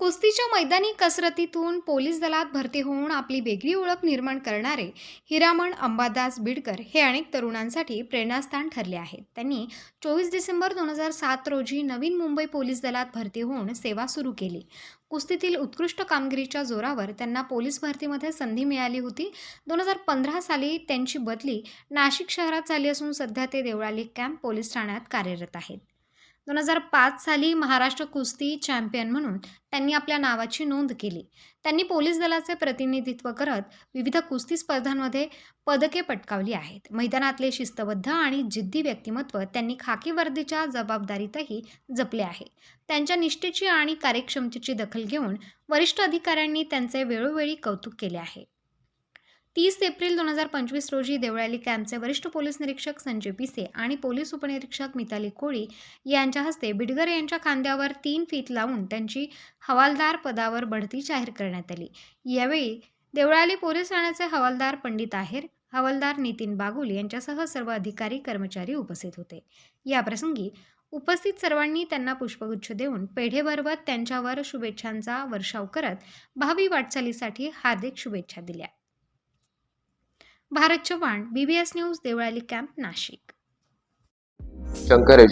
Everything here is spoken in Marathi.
कुस्तीच्या मैदानी कसरतीतून पोलीस दलात भरती होऊन आपली वेगळी ओळख निर्माण करणारे हिरामण अंबादास बिडकर हे अनेक तरुणांसाठी प्रेरणास्थान ठरले आहेत. त्यांनी चोवीस डिसेंबर दोन हजार सात रोजी नवीन मुंबई पोलीस दलात भरती होऊन सेवा सुरू केली. कुस्तीतील उत्कृष्ट कामगिरीच्या जोरावर त्यांना पोलीस भरतीमध्ये संधी मिळाली होती. दोन हजार पंधरा साली त्यांची बदली नाशिक शहरात झाली असून सध्या ते देवळाली कॅम्प पोलीस ठाण्यात कार्यरत आहेत. दोन हजार पाच साली महाराष्ट्र कुस्ती चॅम्पियन म्हणून त्यांनी आपल्या नावाची नोंद केली. त्यांनी पोलीस दलाचे प्रतिनिधित्व करत विविध कुस्ती स्पर्धांमध्ये पदके पटकावली आहेत. मैदानातले शिस्तबद्ध आणि जिद्दी व्यक्तिमत्व त्यांनी खाकी वर्दीच्या जबाबदारीतही जपले आहे. त्यांच्या निष्ठेची आणि कार्यक्षमतेची दखल घेऊन वरिष्ठ अधिकाऱ्यांनी त्यांचे वेळोवेळी कौतुक केले आहे. तीस एप्रिल दोन हजार पंचवीस रोजी देवळाली कॅम्पचे वरिष्ठ पोलीस निरीक्षक संजय पिसे आणि पोलीस उपनिरीक्षक मिताली कोळी यांच्या हस्ते बिडगर यांच्या खांद्यावर तीन फीत लावून त्यांची हवालदार पदावर बढती जाहीर करण्यात आली. यावेळी देवळाली पोलीस ठाण्याचे हवालदार पंडित आहेर हवालदार नितीन बागुल यांच्यासह सर्व अधिकारी कर्मचारी उपस्थित होते. याप्रसंगी उपस्थित सर्वांनी त्यांना पुष्पगुच्छ देऊन पेढे भरवत त्यांच्यावर शुभेच्छांचा वर्षाव करत भावी वाटचालीसाठी हार्दिक शुभेच्छा दिल्या. Bharat Chavan BBS news Devlali camp Nashik. Shankar